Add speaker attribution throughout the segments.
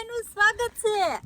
Speaker 1: બધાનું સ્વાગત છે.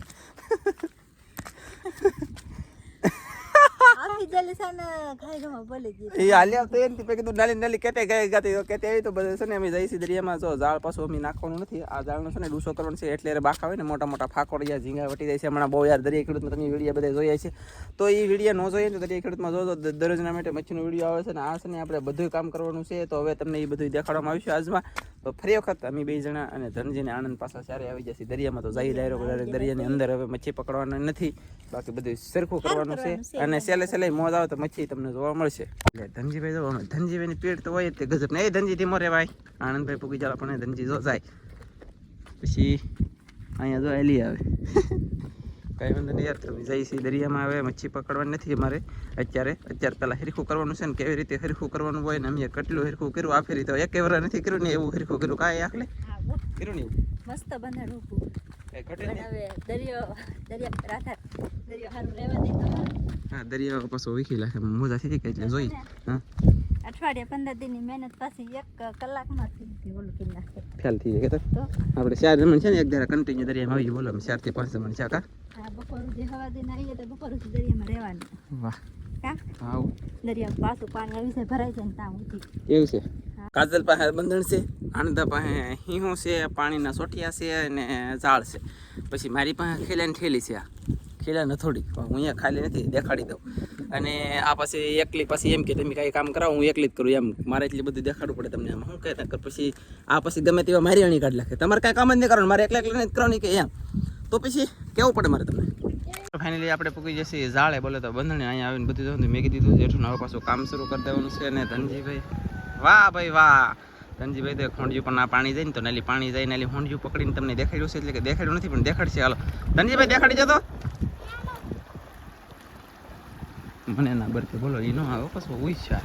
Speaker 2: અમે જઈશી દરિયામાં. જો ઝાડ પાછું અમે નાખવાનું નથી. આ ઝાડનો છે ને ડૂસો કરવાનો છે, એટલે એ આવે ને મોટા મોટા ફાકોડિયા, ઝીંગા વટી જાય છે. હમણાં બહુ યાર દરિયા ખેડૂતમાં તમે વીડિયો બધા જોયા છે. તો એ વીડિયો ન જોઈએ તો દરિયા ખેડૂતમાં દ- દરરોજના માટે મચ્છીનો વીડિયો આવે છે ને, આ છે ને આપણે બધું કામ કરવાનું છે. તો હવે તમને એ બધું દેખાડવામાં આવ્યું છે આજમાં. તો ફરી વખત અમે બે જણા અને ધનજીને આનંદ પાછા સારે આવી જશે દરિયામાં તો જઈ ડાયરો દરિયાની અંદર હવે મચ્છી પકડવાના નથી. બાકી બધું સરખું કરવાનું છે. અને સેલે સેલે મોજ આવે તો મચ્છી તમને જોવા મળશે. એટલે ધનજીભાઈ જો અમે ધનજીભાઈની પેટ તો હોય તે ગજબ. નહીં ધનજી ધીમો રે ભાઈ. આનંદભાઈ પૂગી જાવ પણ ધનજી જો જાય. પછી અહીંયા જો એલી આવે. કાંઈ વાંધો નહીં યાર તમે જઈ છીએ દરિયામાં આવે મચ્છી પકડવાની નથી અમારે. અત્યારે અત્યારે પહેલાં હરખું કરવાનું છે ને કેવી રીતે હરખું કરવાનું હોય ને અમે કેટલું હરખું કર્યું આ ફેરી તો એક વરા નથી કર્યું ને એવું હરખું કર્યું. કાંઈ આખલે કર્યું ને એવું?
Speaker 1: મસ્ત બંધાણ ઊભું દરિયો
Speaker 2: પાછો વીખી લાગે મોજા થઈ ગઈ એટલે જોઈ. હા.
Speaker 1: અઠવાડિયા પંદર દિનની મહેનત પાછી એક કલાકમાં થઈ ગઈ ઓલું
Speaker 2: ખ્યાલ થઈ જાય કે
Speaker 1: તો?
Speaker 2: આપણે ચાર જમણ છે ને એક ધારા કન્ટિન્યુ દરિયામાં આવી બોલો ચારથી પાંચ જમણ છે કા
Speaker 1: બપોર સુધી હવા દિન આવીએ તો બપોર સુધી દરિયામાં રહેવાનું.
Speaker 2: વાહ. છે? કાજલ પાસે બંધણ છે આનંદા પાસે હિંહો છે પાણીના સોઠિયા છે અને ઝાડ છે. પછી મારી પાસે ખેલાની ઠેલી છે આ. ખેલા નથોડી હું અહીંયા ખાલી નથી દેખાડી દઉં. અને આ પછી એકલી પછી એમ કે તમે કાંઈ કામ કરાવો, હું એકલી જ કરું એમ. મારે એટલી બધું દેખાડવું પડે તમને એમ શું કહેતા પછી આ પછી ગમે તેવા મારી અણી કાઢ લખે તમારે કાંઈ કામ જ નહીં કરવાનું. મારે એકલા એકલા જ કરવાની કે એમ. તો પછી કેવું પડે મારે તમને? ફાઇનલી આપણે પૂકી જશે ઝાડે. બોલે તો બંધણી અહીંયા આવીને બધું જોયું મેં કીધું જેઠું હવે પાછું કામ શરૂ કરી દેવાનું છે ને ધનજીભાઈ. વાહ ભાઈ વાહ. ધનજીભાઈ તો ખોંડિયું પણ ના પાણી જાય ને તો નાલી પાણી જાય, નાલી ખોંડિયું પકડીને તમને દેખાડ્યું છે એટલે કે દેખાડ્યું નથી, પણ દેખાડશે. હાલો. ધનજીભાઈ, દેખાડી જતો. મને ના બરકે બોલો એ ન આવે. કશું ઉઈ છે.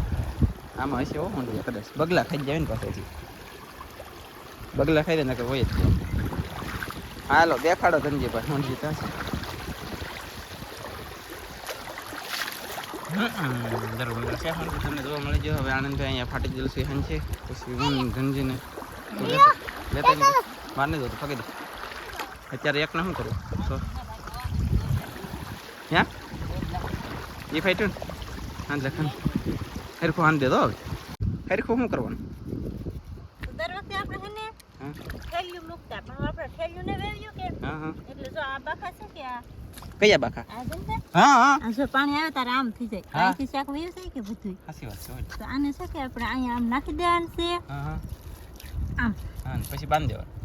Speaker 2: આમાં હશે હો મંડું કદાચ. બગલા ખાઈ જાય ને પાસેથી બગલા ખાઈ દે ને કે હોય જ હાલો દેખાડો ધનજીભાઈ ખોંડિયું ત્યાં છે. હમ, જરૂર મળે છે. હમ, તમને જોવા મળી હવે આનંદભાઈ અહીંયા ફાટી ગયેલું છે હન છે પછી હું ધનજીને તો લેતા માર નહીં. જતો દે. અત્યારે એકને શું કરું? તો હ્યાં એ ફાટ્યું ને? હાંજ લખન હરખું હાંજ દે તો હવે. હરખું શું કરવાનું?
Speaker 1: દર વખતે આપણે છે ને
Speaker 2: હા?
Speaker 1: ઠેલિયું મૂકતા. પણ આપણે ઠેલિયું ને વેવ્યું કે?
Speaker 2: હા હા.
Speaker 1: એટલે જો આ બાકા છે કે આ
Speaker 2: કયા બાકા હા હા.
Speaker 1: જો પાણી આવે તારે આમ થઈ જાય.
Speaker 2: હા.
Speaker 1: અહીંથી શાક વયું જાય કે બધું
Speaker 2: સાચી વાત છે
Speaker 1: તો આને છે કે આપણે અહીંયા આમ નાખી દેવાનું છે.
Speaker 2: હા હા.
Speaker 1: આમ.
Speaker 2: હા પછી બાંધી દેવાનું.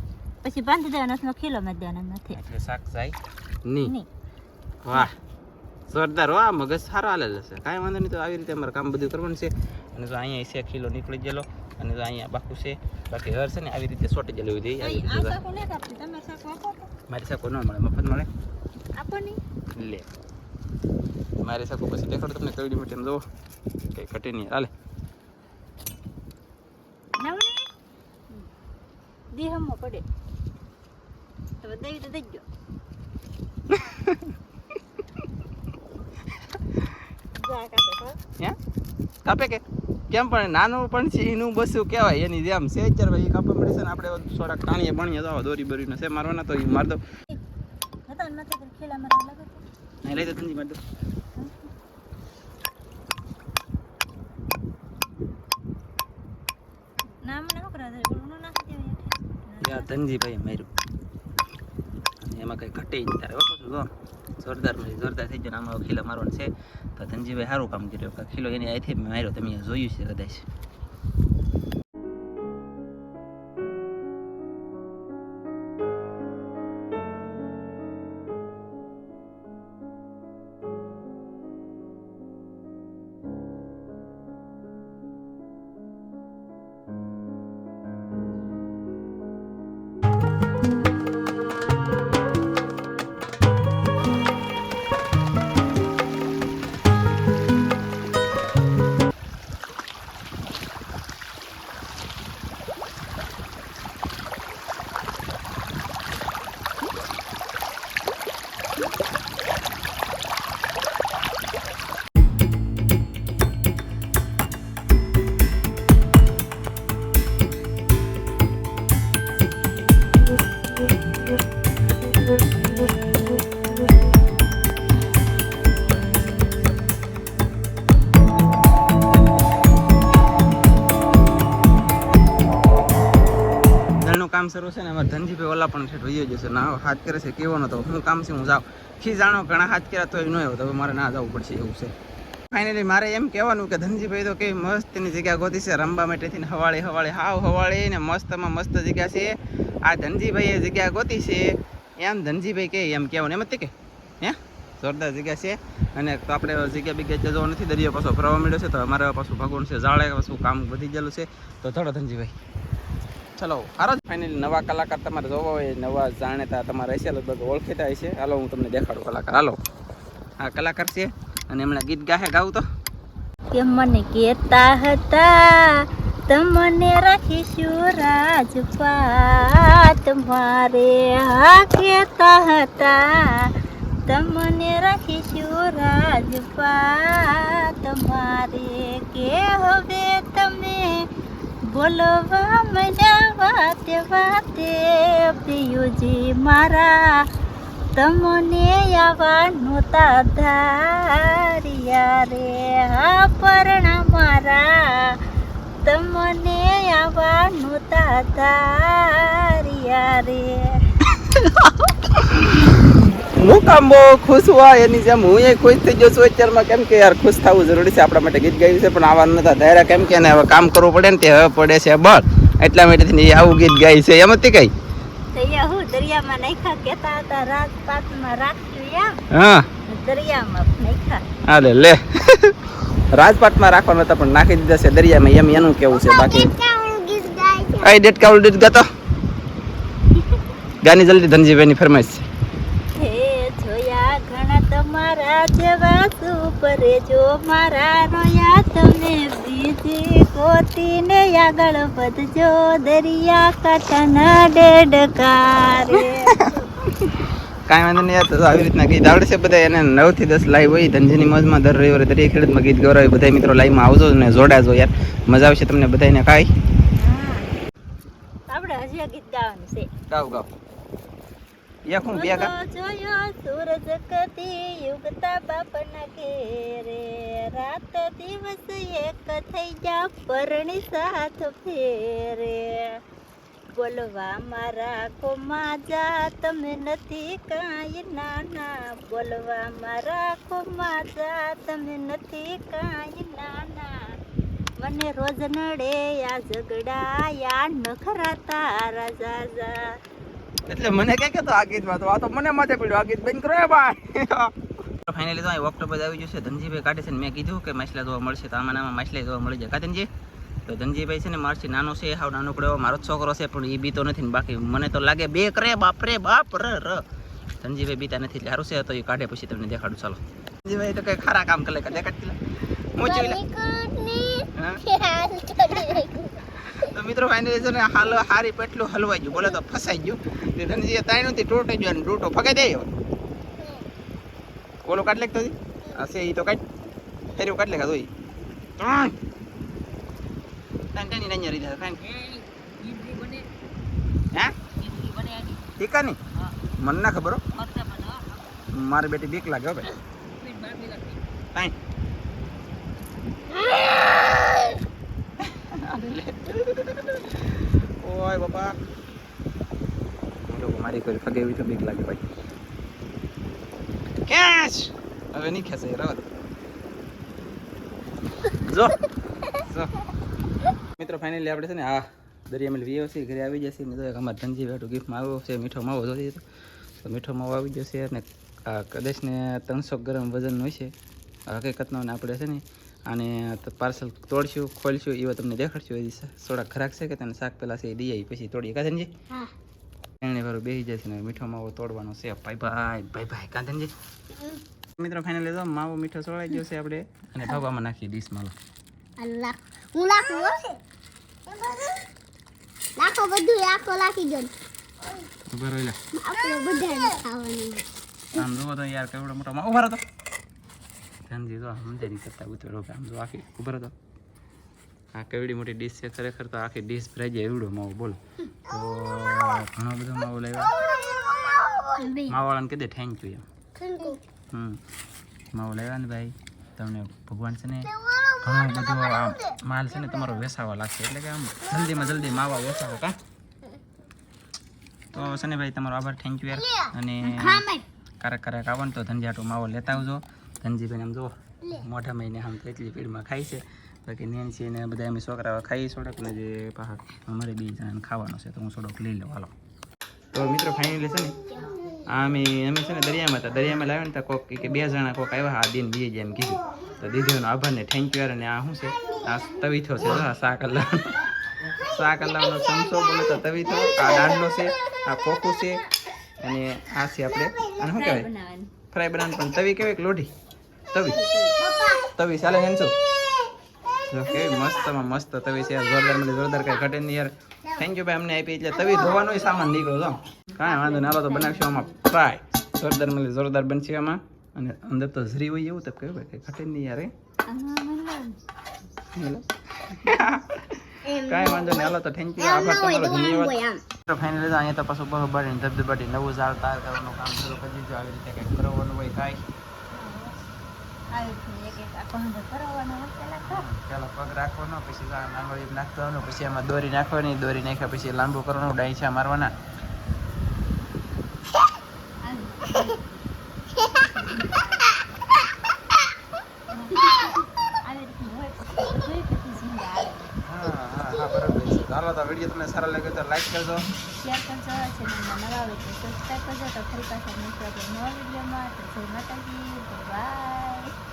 Speaker 1: પછી બાંધી દેવાનો અથવા ખીલો માં દેવાનો નથી.
Speaker 2: એટલે શાક જાય નહીં.
Speaker 1: નહીં.
Speaker 2: વાહ. જોરદાર વાહ મગજ સારો હાલે છે. કાંઈ વાંધો નહીં તો આવી રીતે અમારે કામ બધું કરવાનું છે. અને જો અહીંયા છે કિલો નીકળી ગયેલો. અને જો અહીંયા બાકુ છે બાકી હર છે ને આવી રીતે સોટી જલેવી જોઈએ
Speaker 1: આ તો.
Speaker 2: મારી સાકો ન મળે મફત મળે. લે. મારી સાકો પછી દેખાડો તમને કઈ મીઠી એમ જુઓ કંઈ ઘટે નહીં. હાલે.
Speaker 1: દેહમાં પડે હવે દઈ તો દઈ ગયો જા કાપે હો.
Speaker 2: હે કાપે કે? કેમ પણ નાનું પણ છે એનું બસું કહેવાય. એની જેમ છે. ચાર ભાઈ કાપવા મળે છે ને આપણે થોડાક ટાણીએ ભણીએ તો દોરી બરીને છે. મારવાના તો એ માર દો. નહીં લઈ દો ધનજી માર દો.
Speaker 1: ના
Speaker 2: ભાઈ માર્યું. એમાં કંઈ ઘટે નહીં તારે. બરાબર જો જોરદાર મળી જોરદાર થઈ ને આમાં ખીલો મારવાનો છે. તો ધનજીભાઈ સારું કામ કર્યું. ખીલો એની આથી માર્યો, તમે જોયું છે કદાચ. કામ શરૂ છે ને, અમારે ધનજીભાઈ ઓલા પણ છે જોઈએ જશે ના હાથ કરે છે, કેવો નતો. હું કામ છે હું જાઉં? ખી જાણો, ઘણા હાથ કર્યા તો ન આવ્યો. હવે મારે ના જવું પડશે, એવું છે. ફાઇનલી મારે એમ કહેવાનું કે ધનજીભાઈ તો કેવી મસ્તની જગ્યા ગોતી છે રમવા માટેથી હવાળે હવાળે, હાવ હવાળે ને મસ્તમાં મસ્ત જગ્યા છે. આ ધનજીભાઈએ જગ્યા ગોતી છે. એમ ધનજીભાઈ કે એમ કહેવાનું. એમ જ કે, હે? જોરદાર જગ્યા છે. અને તો આપણે જગ્યા બીગ્યા જવા નથી, દરિયો પાછો ફરવા મળ્યો છે, તો અમારે પાછું ભગવાન છે જાળે પાછું કામ વધી ગયેલું છે. તો થોડો ધનજીભાઈ. ચલો હારો ફાઇનલી નવા કલાકાર તમારે જોવા હોય, નવા જાણેતા તમારે હશે, લગભગ ઓળખેતા હશે. હાલો, હું તમને દેખાડું કલાકાર. હાલો. આ કલાકાર છે અને હમણાં ગીત ગાહે, ગાવ તો?
Speaker 1: કે મને કહેતા હતા, તમને રાખીશું રાજપાત. મારે હા કહેતા હતા, તમને રાખીશું રાજપાત. મારે કે હવે તમે બોલવા મજા વાતે વાતે પિયુજી મારા. તમને આવવાનું તા ધારિયા રે. હા, પરણા મારા. તમને આવવાનું તા ધારિયા રે.
Speaker 2: હું કામ બહુ ખુશ હોય એની જેમ હું એ ખુશ થઈ ગયો છું. અત્યારમાં કેમ કે યાર ખુશ થવું જરૂરી છે. આપણા માટે ગીત ગાયું છે પણ આવવાનું નતા. ધાર્યા કેમ કે હવે કામ કરવું પડે ને તે હવે પડે છે. બળ એટલા માટે આવું ગીત ગાય છે. એમ હતી કઈ?
Speaker 1: હું દરિયામાં નાખ્યા હતા રાખ્યું એમ.
Speaker 2: હા.
Speaker 1: દરિયામાં નાખ્યા.
Speaker 2: હાલે લે રાજપાટમાં રાખવાના હતા પણ નાખી દીધા છે દરિયામાં. એમ એનું કેવું છે બાકી? આઈ ડેટ કાઉલ ડેટ ગાતો? ગાની જલ્દી ધનજીભાઈની ફરમાઈશ છે.
Speaker 1: તમારા જેવા સુપરે જો મારા રોયા તમે બીજી કોતીને આગળ વધજો દરિયા કાંઠાના ડેડકારે.
Speaker 2: કાંઈ વાંધો નહીં તો આવી રીતના ગીત આવડે છે બધા. એને નવથી દસ લાઈવ હોય ધનજીની મોજમાં દર રવિવારે દરેક ખેડૂતમાં ગીત ગૌરવ. બધા મિત્રો લાઈવમાં આવજો ને જોડાજો યાર. મજા આવશે તમને બધાને કાંઈ.
Speaker 1: આપણે હજી ગીત ગાવાનું છે.
Speaker 2: ગાવ ગાવ. યા હું બે ગા
Speaker 1: બોલો જોયો સૂરજ કદી યુગતા બાપના ઘેરે. રાત દિવસ એક થઈ જા પરણી સાથ ફેરે. બોલવા મારા કોમાં જા, તમે નથી કાંઈ નાના. બોલવા મારા કોમાં જા, તમે નથી કાંઈ નાના. મને રોજ નડે આ ઝઘડા યા નખરા તારા જાજા
Speaker 2: એટલે મને કે કે તો આ ગીતમાં? તો આ તો મને માથે પડ્યું. આ ગીત બંધ કરો ભાઈ. ફાઇનલી તો અહીં ઓક્ટોબર આવી જશે ધનજીભાઈ કાઢે છે ને મેં કીધું કે માછલા જોવા મળશે. તો આમાં આમાં માછલા જોવા મળી જાય. કાતનજી તો ધનજીભાઈ છે ને મારથી નાનો છે હાવ નાનકડો પડ્યો. મારો છોકરો છે પણ એ બીતો નથી ને બાકી. મને તો લાગે બે કરે બાપ રે બાપ ર ર. ધનજીભાઈ બીતા નથી એટલે સારું છે. તો એ કાઢે પછી તમને દેખાડું. ચાલો. ધનજીભાઈ તો કઈ ખરા કામ કરે દેખાડતી મોચી લે. હા? તો મિત્રો ફાઇનલી છે ને હાલ હારી પેટલું હલવાઈ ગયું. બોલે તો ફસાઈ ગયું. તે ધનજીએ તાઈ નથી તૂટી ગયો અને તૂટો ફગાઈ દે ઓલો કાઢ લેખતો હશે એ તો કાઢ. ફેર્યું કાઢ લેખા જોઈ. તાની નાની રહી હે? ઠીકા નહીં મને ના ખબર મારી બેટી બીક લાગે હો ભાઈ. મારી કોઈ પગે એવી તો બીક લાગે ભાઈ. કેચ હવે નહીં ખેંચે રવા જો. જો મિત્રો ફાઇનલી આપણે છે ને આ દરિયામાં વીઓ છે ઘરે આવી જશે ને તો એક અમારા ધનજી બેઠું ગિફ્ટમાં આવ્યો છે મીઠો માવો જોઈએ તો તો મીઠો માવો આવી જશે અને આ કદાચ ને ત્રણસો ગ્રામ વજન હોય છે. હકીકતનો ને આપણે છે ને અને પાર્સલ તોડશું ખોલશું એવા તમને દેખાડશું. એ થોડા ખરાક છે કે તને શાક પેલા છે એ દઈ આવી પછી તોડીએ. કાંધનજી
Speaker 1: હા.
Speaker 2: એને વારો બેસી જશે ને મીઠો માવો તોડવાનો છે. ભાઈ ભાઈ ભાઈ ભાઈ કાંતનજી મિત્રો ફાઇનલ તો માવો મીઠો સોળાઈ ગયો છે આપણે. અને ભગવામાં નાખી ડીશ માલો.
Speaker 3: અલ્લાહ હું લાખું હો. લાખો બધું આખો લાખી ગયો
Speaker 2: રહી લે
Speaker 3: આપણે બધાને ખાવાનું.
Speaker 2: આમ જુઓ તો યાર કેવડો મોટો માવો. ઊભા રહો તો. ધનજી જો સમજે નહીં કરતા ઉતરો આમ જો આખી. ઊભા રહો તો. આ કેવડી મોટી ડીશ છે ખરેખર તો આખી ડીશ ભરાઈ જાય એવડો માવો બોલો. તો ઘણો બધો માવો લાવ્યો. માવાળાને કહી દે થેન્ક યુ એમ. હમ. માવો લાવ્યા ને ભાઈ તમને ભગવાન છે ને ઘણો બધો આ માલ છે ને તમારો વેસાવા લાગશે. એટલે કે આમ જલ્દીમાં જલ્દી માવા વેસાવો કા? તો સનીભાઈ તમારો આભાર. થેન્ક યુ યાર. અને
Speaker 3: ખામે
Speaker 2: ક્યારેક ક્યારેક આવો ને તો ધનજાટો માવો લેતા આવજો. ધનજીભાઈ આમ જો મોઢા મહિને આમ તો એટલી ભીડમાં ખાય છે. બાકી નેન્સી ને બધા અમે છોકરાઓ ખાઈ સોડક ને જે પાછા અમારે બે જણાને ખાવાનો છે તો હું સોડક લઈ લઉં હાલો. તો મિત્રો ફાઇનલી છે ને અમે અમે છે ને દરિયામાં હતા. દરિયામાં લાવ્યા ને તો કોક કે બે જણા કોક આવ્યા આ દિન બીજે એમ કીધું. તો દીદીઓનો આભાર ને થેન્ક યુ અને આ શું છે? આ તવીથો છે સા કલાક સા કલાકનો ચમચો બોલે તો તવીથો આ દાંડનો છે આ ખોખું છે અને આ છે આપણે અને શું કહેવાય? ફ્રાય બનાવવાનું. પણ તવી કહેવાય કે લોઢી? તવી. તવી ચાલે હેન્સો જો કેવી મસ્તમાં મસ્ત તવી છે. જોરદાર મને જોરદાર કઈ ઘટે નહીં યાર. થેન્ક યુ ભાઈ, અમને આપી એટલે તવી ધોવાનો સામાન નીકળ્યો તો. કાંઈ વાંધો નહીં તો બનાવશું આમાં ફ્રાય જોરદાર મને જોરદાર બનશે આમાં. અને અંદર તો ઝરી હોય એવું તો કહેવાય ભાઈ, કઈ ઘટે નહીં યાર. કાંઈ વાંધો નહીં, હાલો તો થેન્ક યુ આભાર તમારો, ધન્યવાદ. તો ફાઇનલી તો અહીંયા તો પાછું બરોબર ને ધબધબાટી નવું ઝાડ તૈયાર કરવાનું કામ શરૂ કરી દીધું. આવી રીતે કંઈક કરવાનું હોય કાંઈ
Speaker 1: આવી રીતે એક એક આખો હંધો ફરવાનો હોય પેલા
Speaker 2: પગ રાખવાનો પછી આ નાંગળી નાખવાનો પછી એમાં દોરી નાખવાની દોરી નાખ્યા પછી લાંબુ કરવાનું ડાઈછા મારવાના
Speaker 1: રીતનું હોય પછી જોઈ પછી ઝીંગા આવે
Speaker 2: હા હા હા ચાલો તો વીડિયો તમને સારો લાગે તો લાઈક કરજો.
Speaker 1: શેર કરજો ચેનલમાં નવા આવે તો સબસ્ક્રાઈબ કરજો તો ફરી પાછા આપણે નવા વિડીયોમાં. જય માતાજી બાય